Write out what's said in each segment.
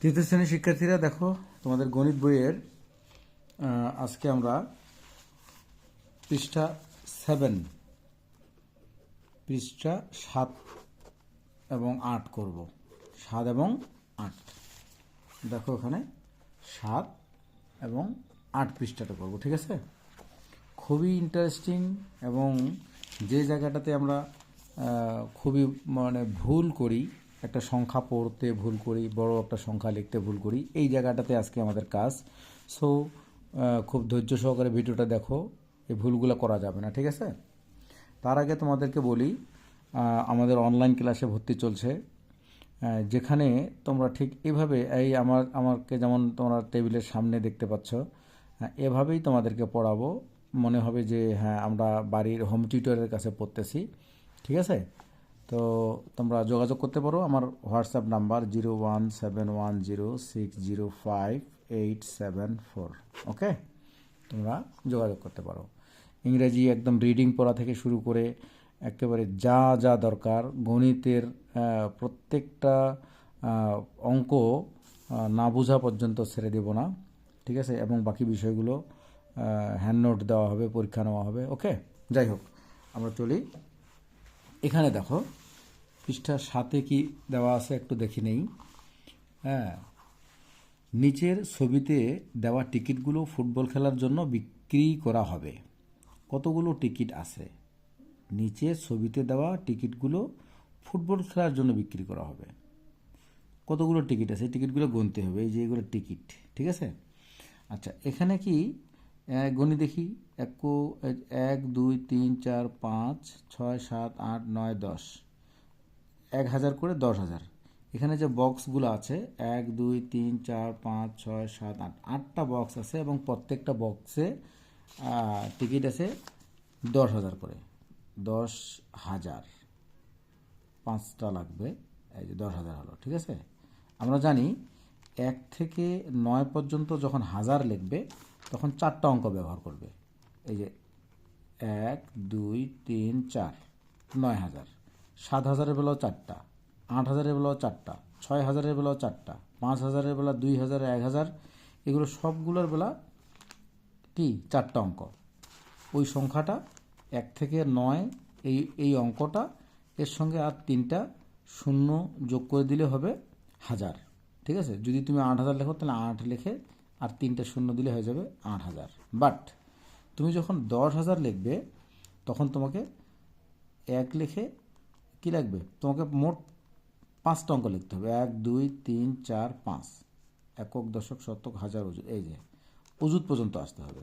তৃতীয় শ্রেণির শিক্ষার্থীরা, দেখো তোমাদের গণিত বইয়ের আজকে আমরা পৃষ্ঠা সেভেন পৃষ্ঠা সাত এবং আট করব। সাত এবং আট। দেখো এখানে সাত এবং আট পৃষ্ঠাটা করব, ঠিক আছে? খুবই ইন্টারেস্টিং এবং যে জায়গাটাতে আমরা খুবই মানে ভুল করি একটা সংখ্যা পড়তে ভুল করি বড় একটা সংখ্যা লিখতে ভুল করি এই জায়গাটাতে আজকে আমাদের কাজ। সো খুব ধৈর্য সহকারে ভিডিওটা দেখো এই ভুলগুলো করা যাবে না ঠিক আছে? তার আগে তোমাদেরকে বলি আমাদের অনলাইন ক্লাসে ভর্তি চলছে। যেখানে তোমরা ঠিক এভাবে এই আমার আমাকে যেমন তোমরা টেবিলের সামনে দেখতে পাচ্ছ হ্যাঁ, এভাবেই তোমাদেরকে পড়াবো। মনে হবে যে হ্যাঁ আমরা বাড়ির হোম টিউটরের কাছে পড়তেছি ঠিক আছে? তো তোমরা যোগাযোগ করতে পারো। আমার WhatsApp number zero one seven one zero six zero five eight seven four. Okay? তোমরা যোগাযোগ করতে পারো। ইংরেজি একদম রিডিং পড়া থেকে শুরু করে একেবারে যা যা দরকার, গণিতের প্রত্যেকটা অঙ্ক না বোঝা পর্যন্ত ছেড়ে দেব না। ঠিক আছে? এবং বাকি বিষয়গুলো হ্যান্ড নোট দেওয়া হবে, পরীক্ষা নেওয়া হবে। ওকে? যাই হোক, আমরা চলি। এখানে দেখো পৃষ্ঠার সাথে কি দেওয়া আছে একটু দেখি নেই। হ্যাঁ নিচের ছবিতে দেওয়া টিকিটগুলো ফুটবল খেলার জন্য বিক্রি করা হবে। কতগুলো টিকিট আছে? নিচে ছবিতে দেওয়া টিকিটগুলো ফুটবল খেলার জন্য বিক্রি করা হবে। কতগুলো টিকিট আছে? টিকিটগুলো গুনতে হবে, এই যে এগুলো টিকিট, ঠিক আছে? আচ্ছা এখানে কি গণি দেখি। এক এক, দুই, তিন, চার, পাঁচ, ছয়, সাত, আট, নয়, দশ। এক হাজার করে দশ হাজার। এখানে যে বক্সগুলো আছে, এক, দুই, তিন, চার, পাঁচ, ছয়, সাত, আট, আটটা বক্স আছে এবং প্রত্যেকটা বক্সে টিকিট আছে দশ হাজার করে। দশ হাজার। পাঁচটা লাগবে, এই যে দশ হাজার হলো, ঠিক আছে? আমরা জানি এক থেকে নয় পর্যন্ত যখন হাজার লিখবে, তখন চারটা অঙ্ক ব্যবহার করবে। এই যে এক, দুই, তিন, চার, নয় হাজার। সাত হাজারের বেলাও চারটা, আট হাজারের বেলাও চারটা, ছয় হাজারের বেলাও চারটা, পাঁচ হাজারের বেলা দুই হাজার, এক হাজার। এগুলো সবগুলোর বেলা কি? চারটা অঙ্ক। ওই সংখ্যাটা এক থেকে নয়, এই এই অঙ্কটা, এর সঙ্গে আর তিনটা শূন্য যোগ করে দিলে হবে হাজার। ঠিক আছে? যদি তুমি আট হাজার লেখো, তাহলে আট লেখে আর তিনটা শূন্য দিলে হয়ে যাবে আট হাজার। বাট তুমি যখন দশ হাজার লিখবে, তখন তোমাকে এক লিখে কি লাগবে? তোমাকে মোট পাঁচটা অঙ্ক লিখতে হবে। এক, দুই, তিন, চার, পাঁচ। একক, দশক, শতক, হাজার অজুত এই যে অজুত পর্যন্ত আসতে হবে।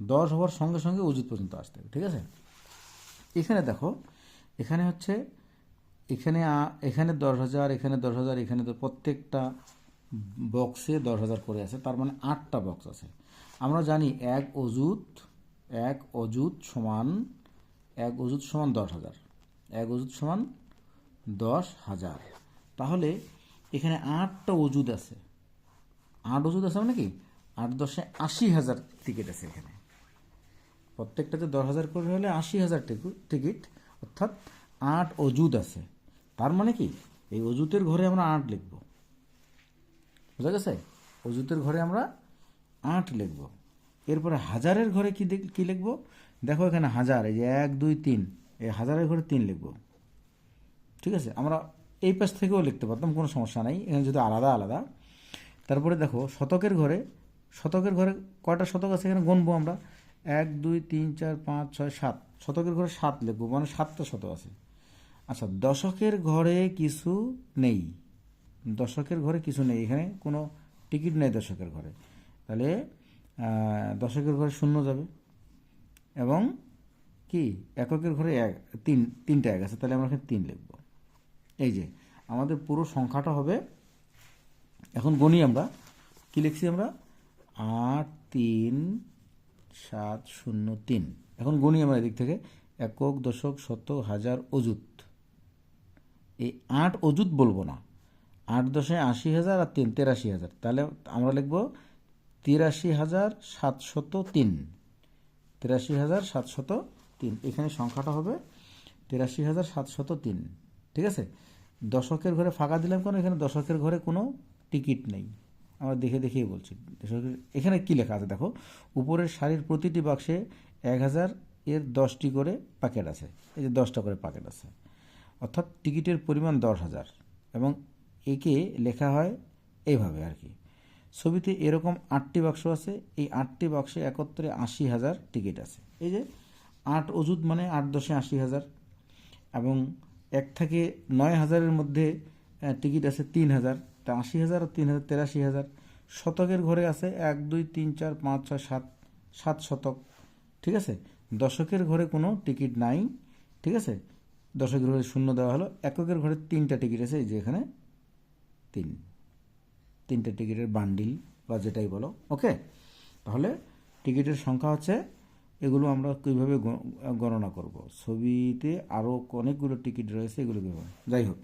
দশ হওয়ার সঙ্গে সঙ্গে অজুত পর্যন্ত আসতে হবে, ঠিক আছে? এখানে দেখো, এখানে হচ্ছে, এখানে এখানে দশ হাজার, এখানে দশ হাজার, এখানে তো প্রত্যেকটা বক্সে দশ হাজার করে আছে। তার মানে আটটা বক্স আছে। আমরা জানি এক অজুত এক অজুত সমান এক অজুত সমান দশ হাজার। এক অজুত সমান দশ হাজার। তাহলে এখানে আটটা অজুদ আছে। আট ওষুধ আছে মানে কি? আট দশে আশি হাজার টিকিট আছে এখানে। প্রত্যেকটাতে দশ হাজার করে হলে আশি হাজার টিকিট অর্থাৎ আট অজুদ আছে। তার মানে কি? এই অজুতের ঘরে আমরা আট লিখব। বুঝা গেছে? অজুতের ঘরে আমরা আট লিখব। এরপরে হাজারের ঘরে কি কি লিখব? দেখো এখানে হাজার, এই যে এক, দুই, তিন। এই হাজারের ঘরে তিন লিখব। ঠিক আছে? আমরা এই পাশ থেকেও লিখতে পারতাম, কোনো সমস্যা নাই। এখানে যদি আলাদা আলাদা। তারপরে দেখো, শতকের ঘরে শতকের ঘরে কয়টা শতক আছে এখানে গুনবো আমরা? এক, দুই, তিন, চার, পাঁচ, ছয়, সাত। শতকের ঘরে সাত লিখব মানে সাতটা শতক আছে। আচ্ছা দশকের ঘরে কিছু নেই। দশকের ঘরে কিছু নেই, এখানে কোনো টিকিট নেই দশকের ঘরে। তাহলে দশকের ঘরে শূন্য যাবে। এবং কি? এককের ঘরে এক, তিন, তিনটা এক আছে, তাহলে আমরা এখানে তিন লিখব। এই যে, আমাদের পুরো সংখ্যাটা হবে, এখন গণি আমরা। কি লিখছি আমরা? আট, তিন, সাত, শূন্য, তিন। এখন গণি আমরা এদিক থেকে। একক, দশক শতক হাজার অজুত এই আট অজুত বলব না। আট দশে আশি হাজার আর তিন, তেরাশি হাজার। তাহলে আমরা লিখব তিরাশি হাজার সাতশত তিন। তিরাশি হাজার সাতশত তিন। এখানে সংখ্যাটা হবে তিরাশি হাজার সাতশত তিন। ঠিক আছে? দশকের ঘরে ফাঁকা দিলাম কেন? এখানে দশকের ঘরে কোনো টিকিট নেই। আমরা দেখে দেখেই বলছি। দশকের এখানে কি লেখা আছে দেখো? উপরের শাড়ির প্রতিটি বাক্সে এক হাজার এর দশটি করে প্যাকেট আছে। এই যে দশটা করে প্যাকেট আছে। অর্থাৎ টিকিটের পরিমাণ দশ হাজার। এবং একে লেখা হয় এইভাবে আর কি। ছবিতে এরকম আটটি বাক্স আছে। এই আটটি বাক্সে একত্রে আশি হাজার টিকিট আছে। এই যে আট অজুত মানে আট দশে আশি হাজার এবং এক থেকে নয় হাজারের মধ্যে টিকিট আছে তিন হাজার। তা আশি হাজার আর তিন হাজার তেরাশি হাজার। শতকের ঘরে আছে এক, দুই, তিন, চার, পাঁচ, ছয়, সাত সাত শতক। ঠিক আছে? দশকের ঘরে কোনো টিকিট নাই। ঠিক আছে? দশকের ঘরে শূন্য দেওয়া হলো। এককের ঘরে তিনটা টিকিট আছে। এই যে এখানে তিন। তিনটা টিকিটের বান্ডিল বা যেটাই বলো, ওকে? তাহলে টিকিটের সংখ্যা হচ্ছে, এগুলো আমরা কীভাবে গণনা করব? ছবিতে আরও অনেকগুলো টিকিট রয়েছে, এগুলো কীভাবে? যাই হোক,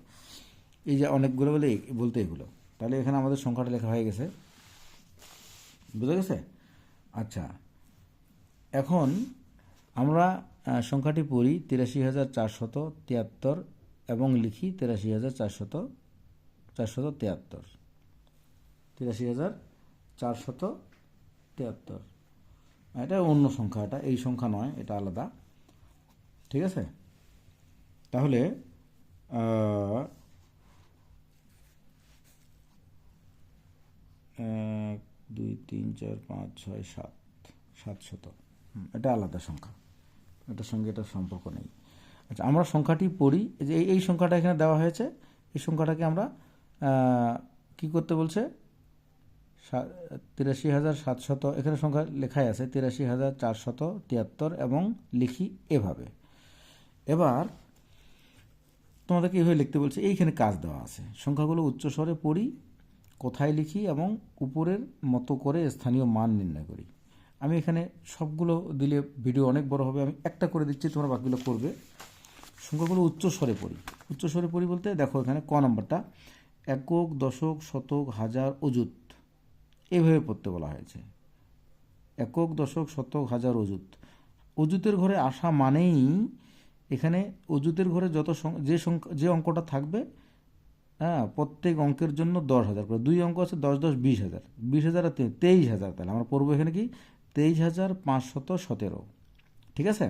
এই যে অনেকগুলো বলে বলতে এগুলো। তাহলে এখানে আমাদের সংখ্যাটা লেখা হয়ে গেছে। বুঝা গেছে? আচ্ছা এখন আমরা সংখ্যাটি পড়ি তিরাশি হাজার চারশত তিয়াত্তর এবং লিখি তিরাশি হাজার চারশত চারশত তিয়াত্তর। তিরাশি হাজার চারশত তিয়াত্তর। এটা অন্য সংখ্যা, এটা এই সংখ্যা নয়, এটা আলাদা। ঠিক আছে? তাহলে এক, দুই, তিন, চার, পাঁচ, ছয়, সাত, সাতশত। এটা আলাদা সংখ্যা। এটার সঙ্গে এটার সম্পর্ক নেই। আচ্ছা আমরা সংখ্যাটি পড়ি। যে এই- সংখ্যাটা এখানে দেওয়া হয়েছে, এই সংখ্যাটাকে আমরা কি করতে বলছে? তিরাশি হাজার সাতশত, এখানে সংখ্যা লেখাই আছে, তিরাশি হাজার চারশত তিয়াত্তর এবং লিখি এভাবে। এবার তোমাদেরকে এইভাবে লিখতে বলছে, এইখানে কাজ দেওয়া আছে। সংখ্যাগুলো উচ্চ স্বরে পড়ি, কোথায় লিখি এবং উপরের মতো করে স্থানীয় মান নির্ণয় করি। আমি এখানে সবগুলো দিলে ভিডিও অনেক বড় হবে, আমি একটা করে দিচ্ছি, তোমরা বাকিগুলো করবে। সংখ্যাগুলো উচ্চস্বরে পড়ি। উচ্চস্বরে পড়ি বলতে দেখো এখানে ক নম্বরটা, একক, দশক, শতক, হাজার, অযুত। এইভাবে পড়তে বলা হয়েছে। একক দশক শতক হাজার অযুত। অজুতের ঘরে আসা মানেই এখানে অযুতের ঘরে যত যে সংখ্যা যে অঙ্কটা থাকবে হ্যাঁ প্রত্যেক অঙ্কের জন্য দশ হাজার করে। দুই অঙ্ক আছে দশ দশ, বিশ হাজার। বিশ হাজার আর তেইশ হাজার তাহলে আমরা পড়ব এখানে কি? তেইশ হাজার পাঁচশত সতেরো। ঠিক আছে?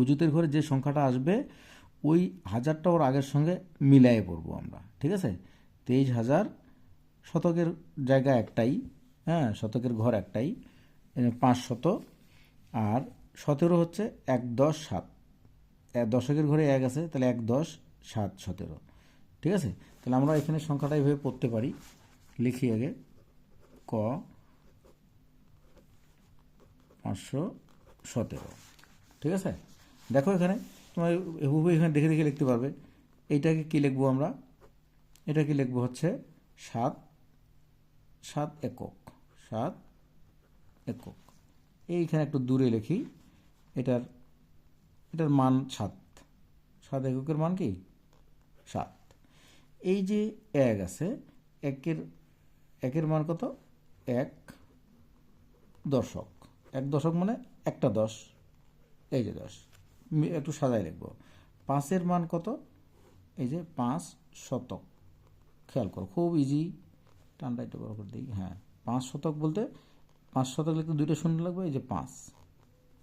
অজুতের ঘরে যে সংখ্যাটা আসবে, ওই হাজারটা ওর আগের সঙ্গে মিলায়ে পড়ব আমরা। ঠিক আছে? তেইশ হাজার শতকের জায়গা একটাই হ্যাঁ শতকের ঘর একটাই পাঁচ শত, আর সতেরো হচ্ছে এক দশ সাত। দশকের ঘরে এক আছে, তাহলে এক দশ সাত সতেরো। ঠিক আছে? তাহলে আমরা এখানে সংখ্যাটা এইভাবে পড়তে পারি। লিখি আগে। ক পাঁচশো সতেরো। ঠিক আছে? দেখো এখানে, তোমার হুবহু এখানে দেখে দেখে লিখতে পারবে। এইটাকে কী লিখব আমরা? এটা এটাকে লিখব হচ্ছে সাত সাত একক সাত একক। এইখানে একটু দূরে লিখি, এটার এটার মান সাত। সাত এককের মান কি? সাত। এই যে এক আছে, একের একের মান কত? এক দশক। এক দশক মানে একটা দশ। এই যে দশ। একটু সাজাই লিখব। পাঁচের মান কত? এই যে পাঁচ শতক। খেয়াল করো, খুব ইজি টানটা একটু বড় করে দিই হ্যাঁ। পাঁচ শতক বলতে, পাঁচ শতক লিখতে দুইটা শূন্য লাগবে, এই যে পাঁচ।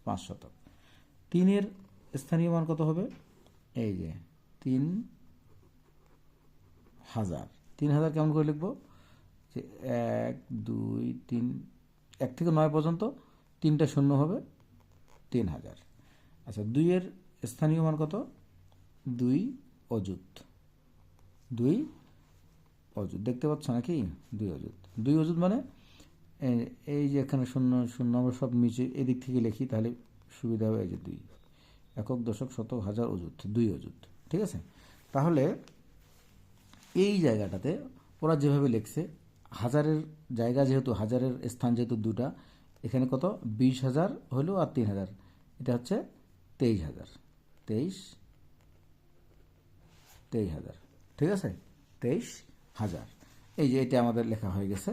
পাঁচ শতক। তিনের স্থানীয় মান কত হবে? এই যে, তিন হাজার। তিন হাজার কেমন করে লিখব? যে এক, দুই, তিন, এক থেকে নয় পর্যন্ত তিনটা শূন্য হবে, তিন হাজার। আচ্ছা দুইয়ের স্থানীয় মান কত? দুই অযুত। দুই অযুত। দেখতে পাচ্ছ নাকি? দুই অযুত। দুই অযুত মানে এই যে এখানে শূন্য শূন্য আমরা সব নিচে এদিক থেকে লিখি, তাহলে সুবিধা হবে এই যে দুই। একক দশক শতক হাজার অযুত, দুই অযুত। ঠিক আছে? তাহলে এই জায়গাটাতে ওরা যেভাবে লিখছে, হাজারের জায়গা যেহেতু, হাজারের স্থান যেহেতু দুটা, এখানে কত? বিশ হাজার হলো আর তিন হাজার। এটা হচ্ছে তেইশ হাজার। তেইশ তেইশ হাজার। ঠিক আছে? তেইশ হাজার। এই যে এটা আমাদের লেখা হয়ে গেছে।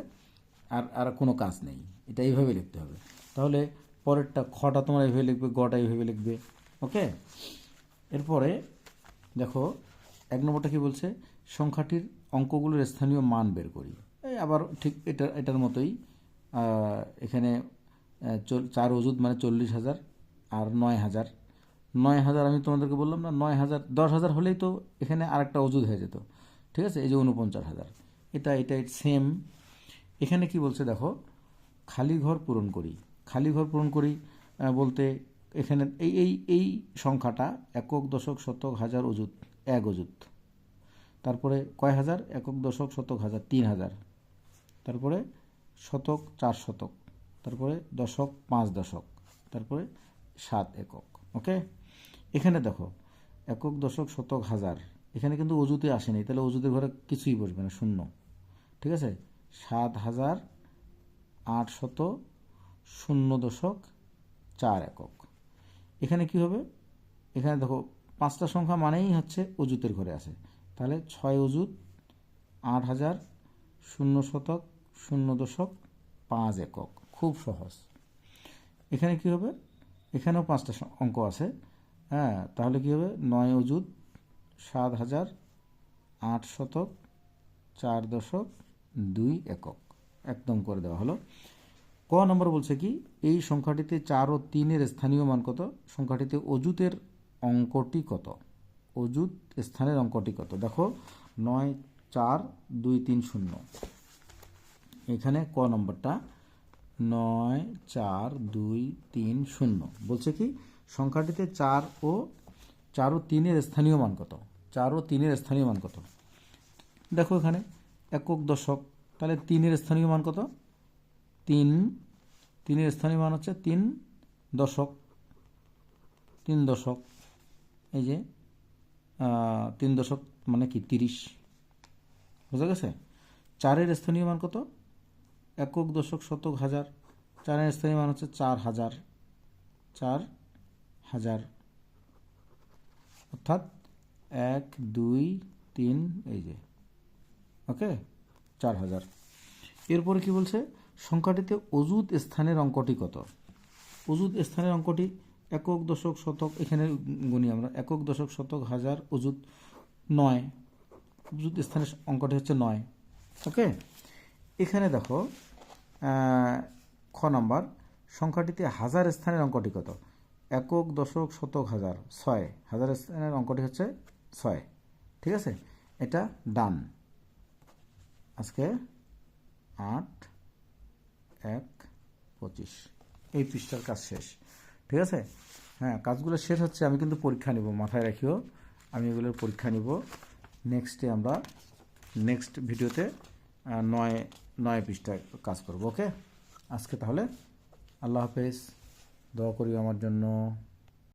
আর আর কোনো কাজ নেই। এটা এইভাবে লিখতে হবে। তাহলে পরেরটা খটা তোমরা এইভাবে লিখবে, গটা এইভাবে লিখবে। ওকে? এরপরে দেখো, এক নম্বরটা কী বলছে? সংখ্যাটির অঙ্কগুলোর স্থানীয় মান বের করি। এই আবার ঠিক এটা, এটার মতোই এখানে চার ওজুদ মানে চল্লিশ হাজার আর নয় হাজার। নয় হাজার আমি তোমাদেরকে বললাম না, নয় হাজার, দশ হাজার হলেই তো এখানে আরেকটা ওজুদ হয়ে যেত। ঠিক আছে? এই যে উনপঞ্চাশ হাজার। এটা এটা সেম এখানে কি বলছে দেখো? খালি ঘর পূরণ করি। খালি ঘর পূরণ করি বলতে এখানে এই এই এই সংখ্যাটা একক, দশক, শতক, হাজার অজুত এক অজুত তারপরে কয় হাজার? একক, দশক, শতক, হাজার, তিন হাজার। তারপরে শতক, চার শতক। তারপরে দশক, পাঁচ দশক। তারপরে সাত একক। ওকে? এখানে দেখো, একক, দশক, শতক, হাজার। এখানে কিন্তু অজুতে আসেনি, তাহলে অজুতের ঘরে কিছুই বসবে না, শূন্য। ঠিক আছে? সাত হাজার আটশত শূন্য দশক চার একক। এখানে কি হবে? এখানে দেখো, পাঁচটা সংখ্যা মানেই হচ্ছে অজুতের ঘরে আছে। তাহলে ছয় অজুত আট হাজার শূন্য শতক শূন্য দশক পাঁচ একক। খুব সহজ। এখানে কি হবে? এখানেও পাঁচটা অঙ্ক আছে। হ্যাঁ তাহলে কি হবে? নয় অজুত সাত হাজার আট শতক চার দশক দুই একক। একদম করে দেওয়া হলো। ক নম্বর বলছে কি, এই সংখ্যাটিতে চার ও তিনের স্থানীয় মান কত? সংখ্যাটিতে অজুতের অঙ্কটি কত? অজুত স্থানের অঙ্কটি কত? দেখো, নয়, চার, দুই, তিন, শূন্য। এখানে ক নম্বরটা? নয়, চার, দুই, তিন, শূন্য। বলছে কি, সংখ্যাটিতে চার ও চার ও তিনের স্থানীয় মান কত? চার ও তিনের স্থানীয় মান কত? দেখো এখানে, একক দশক, তাহলে তিনের স্থানীয় মান কত? তিন। তিনের স্থানীয় মান হচ্ছে তিন দশক। তিন দশক, এই যে তিন দশক মানে কি? তিরিশ। বুঝা গেছে? চারের স্থানীয় মান কত? একক দশক শতক হাজার। চারের স্থানীয় মান হচ্ছে চার হাজার। চার হাজার। অর্থাৎ এক, দুই, তিন, এই যে, ওকে? চার হাজার। এরপরে কি বলছে? সংখ্যাটিতে অজুত স্থানের অঙ্কটি কত? অজুত স্থানের অঙ্কটি একক, দশক, শতক, এখানে গুনি আমরা। একক, দশক, শতক, হাজার অজুত নয়। অজুত স্থানের অঙ্কটি হচ্ছে নয়। ওকে? এখানে দেখো খ নাম্বার। সংখ্যাটিতে হাজার স্থানের অঙ্কটি কত? একক, দশক, শতক, হাজার। ছয়। হাজার স্থানের অঙ্কটি হচ্ছে ছয়। ঠিক আছে? এটা ডান। আজকে আট, এক, পঁচিশ। এই পৃষ্ঠার কাজ শেষ। ঠিক আছে? হ্যাঁ কাজগুলো শেষ হচ্ছে, আমি কিন্তু পরীক্ষা নিব, মাথায় রাখিও। আমি এগুলোর পরীক্ষা নিব। নেক্সটে আমরা নেক্সট ভিডিওতে নয় নয় পৃষ্ঠা কাজ করব ওকে আজকে তাহলে আল্লাহ হাফেজ। দোয়া করি আমার জন্য।